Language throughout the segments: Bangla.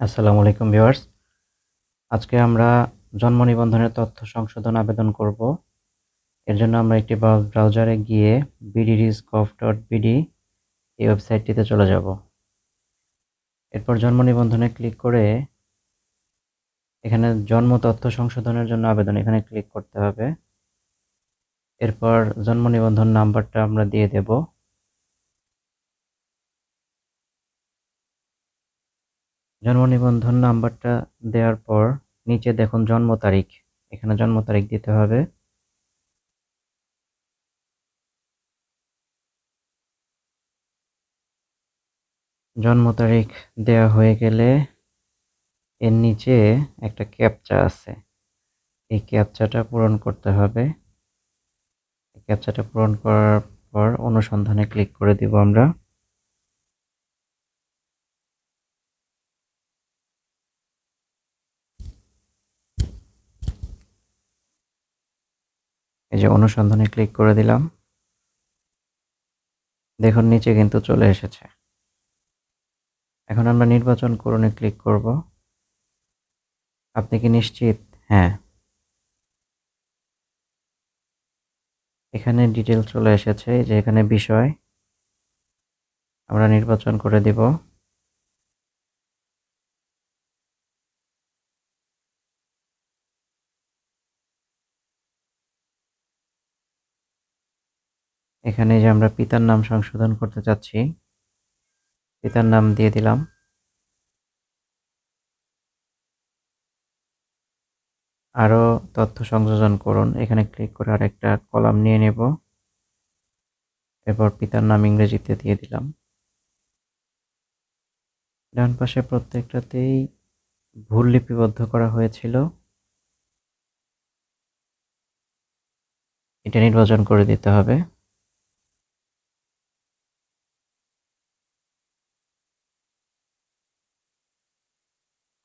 আসসালামু আলাইকুম ভিউয়ার্স। আজকে আমরা জন্ম নিবন্ধনের তথ্য সংশোধন আবেদন করব। এর জন্য আমরা একটি ব্রাউজারে গিয়ে বিডিরিসকভ ডট বিডি এই ওয়েবসাইটটিতে চলে যাব। এরপর জন্ম নিবন্ধনে ক্লিক করে এখানে জন্ম তথ্য সংশোধনের জন্য আবেদন এখানে ক্লিক করতে হবে। এরপর জন্ম নিবন্ধন নাম্বারটা আমরা দিয়ে দেব। জন্ম নিবন্ধন নাম্বারটা দেওয়ার পর নিচে দেখুন জন্ম তারিখ। এখানে জন্ম তারিখ দিতে হবে। জন্ম তারিখ দেওয়া হয়ে গেলে এর নিচে একটা ক্যাপচা আছে। এই ক্যাপচাটা পূরণ করতে হবে। ক্যাপচাটা পূরণ করার পর অনুসন্ধানে ক্লিক করে দিব আমরা। এই যে অনুসন্ধানে ক্লিক করে দিলাম। দেখুন, নিচে কিন্তু চলে এসেছে। এখন আমরা নির্বাচন করণে ক্লিক করব। আপনি কি নিশ্চিত? হ্যাঁ। এখানে ডিটেল চলে এসেছে যে এখানে বিষয়। আমরা নির্বাচন করে দিব। এখানে যে আমরা পিতার নাম সংশোধন করতে চাচ্ছি, পিতার নাম দিয়ে দিলাম। আরও তথ্য সংযোজন করুন। এখানে ক্লিক করে আরেকটা কলাম নিয়ে নেব। এরপর পিতার নাম ইংরেজিতে দিয়ে দিলাম। ডান পাশে প্রত্যেকটাতেই ভুল লিপিবদ্ধ করা হয়েছিল। এটা নির্বাচন করে দিতে হবে।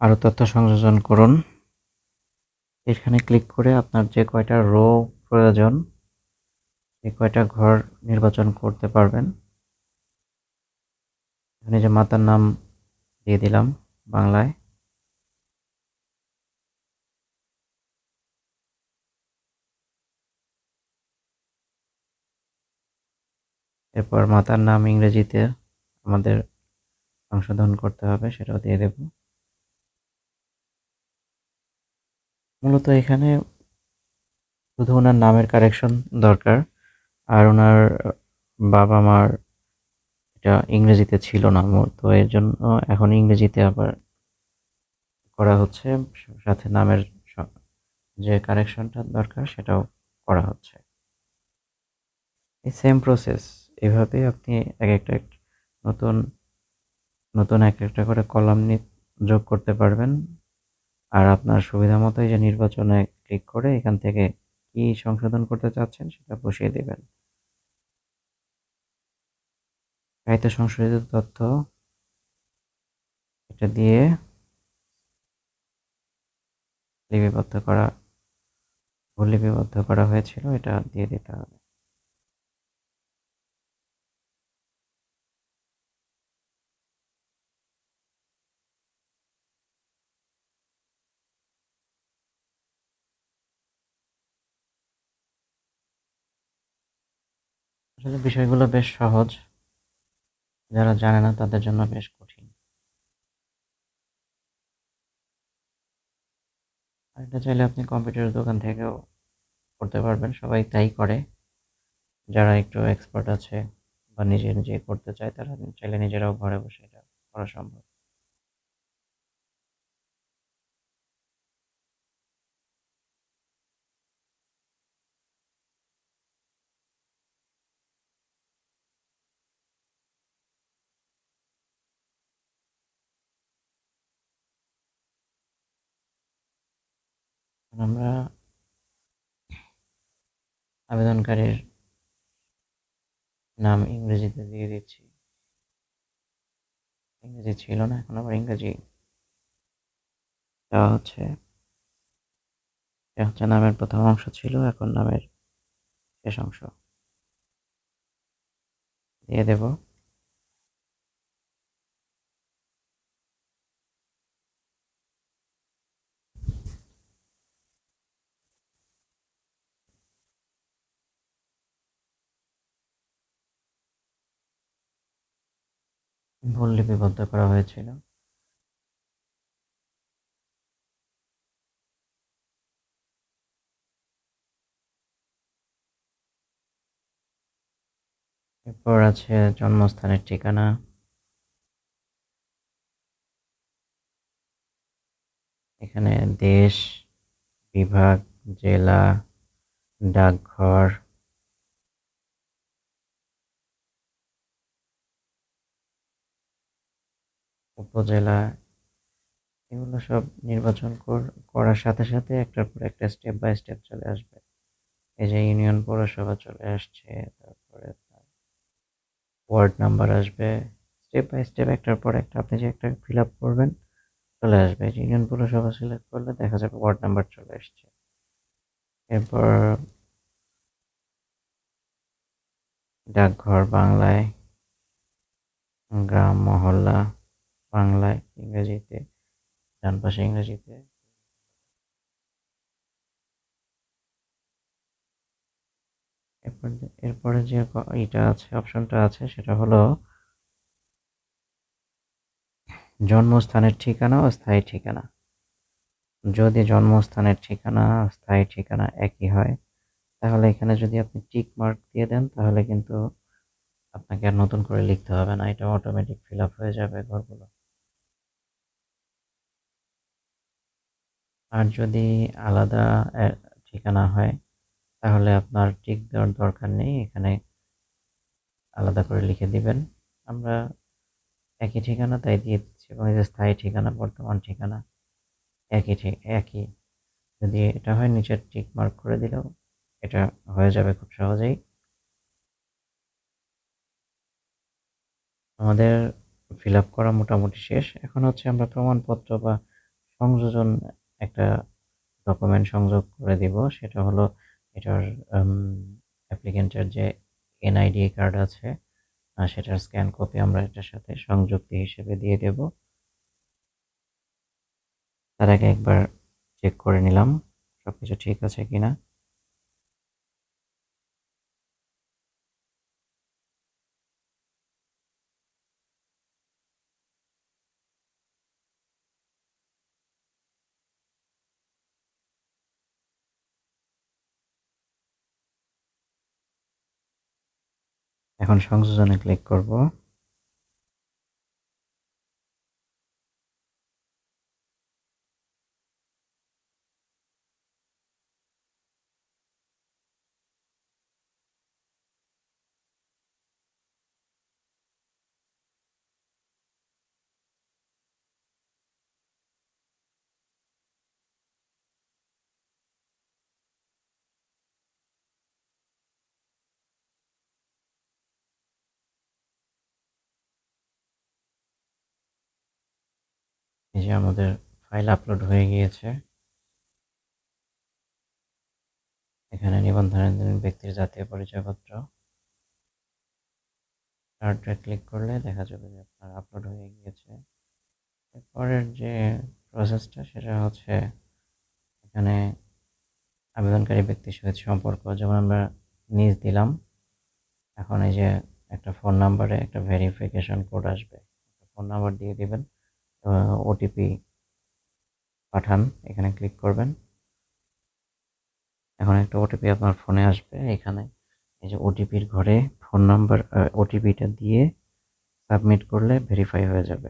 আরও তথ্য সংযোজন করুন। এখানে ক্লিক করে আপনার যে কয়টা রো প্রয়োজন সে কয়টা ঘর নির্বাচন করতে পারবেন। এখানে যে মাতার নাম দিয়ে দিলাম বাংলায়। এরপর মাতার নাম ইংরেজিতে আমাদের সংশোধন করতে হবে, সেটাও দিয়ে দেব। মূলত এখানে শুধু ওনার নামের কারেকশন দরকার, আর ওনার বাবা মার এটা ইংরেজিতে ছিল না, তো এর জন্য এখন ইংরেজিতে আবার করা হচ্ছে, সাথে নামের যে কারেকশনটা দরকার সেটাও করা হচ্ছে। এই সেম প্রসেস এভাবে আপনি এক একটা নতুন নতুন এক একটা করে কলাম যোগ করতে পারবেন। আর আপনার সুবিধা মতো এই যে নির্বাচনে ক্লিক করে এখান থেকে কি সংশোধন করতে চাচ্ছেন সেটা বসিয়ে দেবেন। চাইতে সংশোধিত তথ্য। এটা দিয়ে লিপিবদ্ধ করা, ভুল লিপিবদ্ধ করা হয়েছিল, এটা দিয়ে দিতে হবে। আসলে বিষয়গুলো বেশ সহজ। যারা জানে না, তাদের জন্য বেশ কঠিন। আর এটা চাইলে আপনি কম্পিউটার দোকান থেকেও করতে পারবেন, সবাই তাই করে। যারা একটু এক্সপার্ট আছে বা নিজে নিজে করতে চায়, তারা চাইলে নিজেরাও ঘরে বসে এটা করা সম্ভব। আমরা আবেদনকারীর নাম ইংরেজিতে দিয়ে দিচ্ছি। ইংরেজি ছিল না, এখন আবার ইংরেজি দেওয়া হচ্ছে। হচ্ছে নামের প্রথম অংশ ছিল, এখন নামের শেষ অংশ। দিয়ে দেব। ভুল লিপিবদ্ধ করা হয়েছিল। এরপর আছে জন্মস্থানের ঠিকানা। এখানে দেশ বিভাগ জেলা ডাকঘর উপজেলা, এগুলো সব নির্বাচন করার সাথে সাথে একটার পর একটা স্টেপ বাই স্টেপ চলে আসবে। এই যে ইউনিয়ন পৌরসভা চলে আসছে, তারপরে ওয়ার্ড নাম্বার আসবে। স্টেপ বাই স্টেপ একটার পর একটা আপনি যে একটা ফিল আপ করবেন, চলে আসবে। ইউনিয়ন পৌরসভা সিলেক্ট করলে দেখা যাবে ওয়ার্ড নাম্বার চলে আসছে। এরপর ডাকঘর, বাংলায়, গ্রাম, মহল্লা বাংলায়, ইংরেজিতে, ডান পাশে ইংরেজিতে। এরপরে যে এটা আছে, অপশনটা আছে, সেটা হলো জন্মস্থানের ঠিকানা ও স্থায়ী ঠিকানা। যদি জন্মস্থানের ঠিকানা, স্থায়ী ঠিকানা একই হয়, তাহলে এখানে যদি আপনি টিক মার্ক দিয়ে দেন, তাহলে কিন্তু আপনাকে আর নতুন করে লিখতে হবে না, এটা অটোমেটিক ফিল আপ হয়ে যাবে ঘরগুলো। আর যদি আলাদা ঠিকানা হয়, তাহলে আপনার টিক দেওয়ার দরকার নেই। এখানে আলাদা করে লিখে দিবেন। আমরা একই ঠিকানা তাই দিয়ে দিচ্ছি এবং যে স্থায়ী ঠিকানা, বর্তমান ঠিকানা, একই ঠিক একই। যদি এটা হয়, নিচের টিক মার্ক করে দিলেও এটা হয়ে যাবে খুব সহজেই। আমাদের ফিল আপ করা মোটামুটি শেষ। এখন হচ্ছে আমরা প্রমাণপত্র বা সংযোজন একটা ডকুমেন্ট সংযোগ করে দিব। সেটা হলো এটার অ্যাপ্লিকেন্টের যে এনআইডি কার্ড আছে সেটার স্ক্যান কপি আমরা এটার সাথে সংযুক্তি হিসেবে দিয়ে দেব। তার আগে একবার চেক করে নিলাম সব কিছু ঠিক আছে কিনা। এখন সংযোজনে ক্লিক করব। এই যে আমাদের ফাইল আপলোড হয়ে গিয়েছে। এখানে নিবন্ধনের ব্যক্তির জাতীয় পরিচয়পত্র। স্টার্টে ক্লিক করলে দেখা যাবে যে আপনার আপলোড হয়ে গিয়েছে। এরপরের যে প্রসেসটা সেটা হচ্ছে এখানে আবেদনকারী ব্যক্তির সহিত সম্পর্ক। যেমন আমরা নিজ দিলাম, এখন এই যে একটা ফোন নাম্বারে একটা ভেরিফিকেশন কোড আসবে। ফোন নাম্বার দিয়ে দিবেন। ওটিপি পাঠান, এখানে ক্লিক করবেন। এখন একটা ওটিপি আপনার ফোনে আসবে, এখানে এই যে ওটিপির ঘরে ফোন নাম্বার ওটিপিটা দিয়ে সাবমিট করলে ভেরিফাই হয়ে যাবে।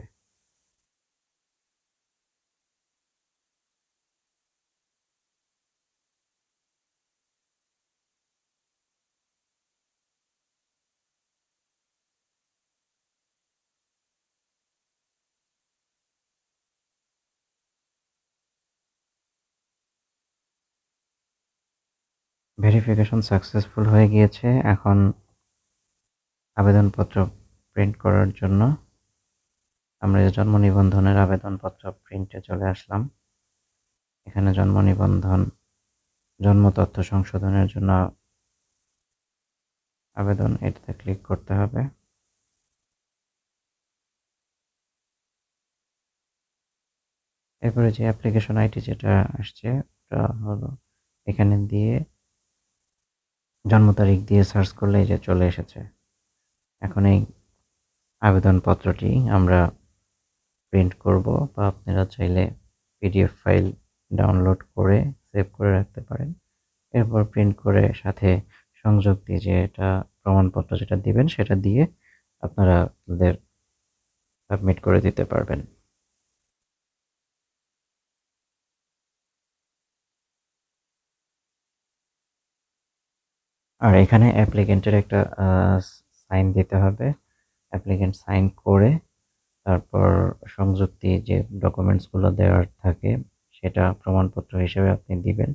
ভেরিফিকেশন সাকসেসফুল হয়ে গিয়েছে, এখন আবেদনপত্র প্রিন্ট করার জন্য আমরা জন্ম নিবন্ধনের আবেদনপত্র প্রিন্টে চলে আসলাম। এখানে জন্ম নিবন্ধন, জন্ম তথ্য সংশোধনের জন্য আবেদন এটাতে ক্লিক করতে হবে। এরপরে যে অ্যাপ্লিকেশন আইটি যেটা আসছে ওটা হলো এখানে দিয়ে জন্ম তারিখ দিয়ে সার্চ করলে যে চলে এসেছে। এখন এই আবেদনপত্রটি আমরা প্রিন্ট করব বা আপনারা চাইলে পিডিএফ ফাইল ডাউনলোড করে সেভ করে রাখতে পারেন। এরপর প্রিন্ট করে সাথে সংযোগ দিয়ে যে এটা প্রমাণপত্র যেটা দিবেন সেটা দিয়ে আপনারা তাদের সাবমিট করে দিতে পারবেন। আর এখানে অ্যাপ্লিকেন্টের একটা সাইন দিতে হবে। অ্যাপ্লিকেন্ট সাইন করে তারপর সংযুক্তি যে ডকুমেন্টসগুলো দেওয়ার থাকে সেটা প্রমাণপত্র হিসেবে আপনি দিবেন।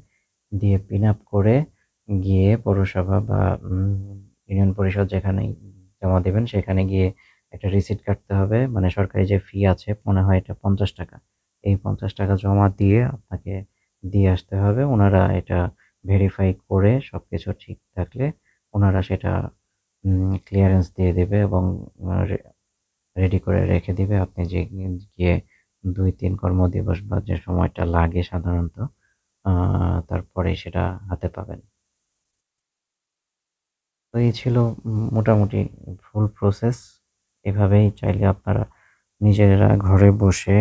দিয়ে পিন আপ করে গিয়ে পৌরসভা বা ইউনিয়ন পরিষদ যেখানে জমা দেবেন সেখানে গিয়ে একটা রিসিট কাটতে হবে। মানে সরকারি যে ফি আছে, মনে হয় এটা পঞ্চাশ টাকা। এই পঞ্চাশ টাকা জমা দিয়ে আপনাকে দিয়ে আসতে হবে। ওনারা এটা ভেরিফাই করে সব কিছু ঠিক থাকলে ওনারা সেটা ক্লিয়ারেন্স দিয়ে দেবে এবং রেডি করে রেখে দিবে। আপনি যে গিয়ে দুই, তিন কর্মদিবস বা যে সময়টা লাগে সাধারণত তারপরে সেটা হাতে পাবেন। তো এই ছিল মোটামুটি ফুল প্রসেস এভাবেই চাইলে আপনারা নিজেরা ঘরে বসে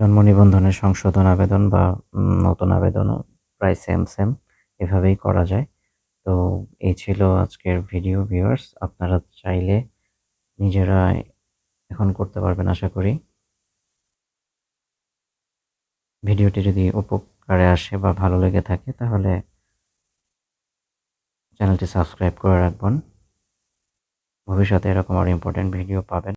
জন্ম নিবন্ধনের সংশোধন আবেদন বা নতুন আবেদনও প্রায় সেম সেম এভাবেই করা যায়। তো এই ছিল আজকের ভিডিও ভিউয়ার্স আপনারা চাইলে নিজেরা এখন করতে পারবেন, আশা করি। ভিডিওটি যদি উপকারে আসে বা ভালো লেগে থাকে, তাহলে চ্যানেলটি সাবস্ক্রাইব করে রাখবেন। ভবিষ্যতে এরকম আরও ইম্পর্টেন্ট ভিডিও পাবেন।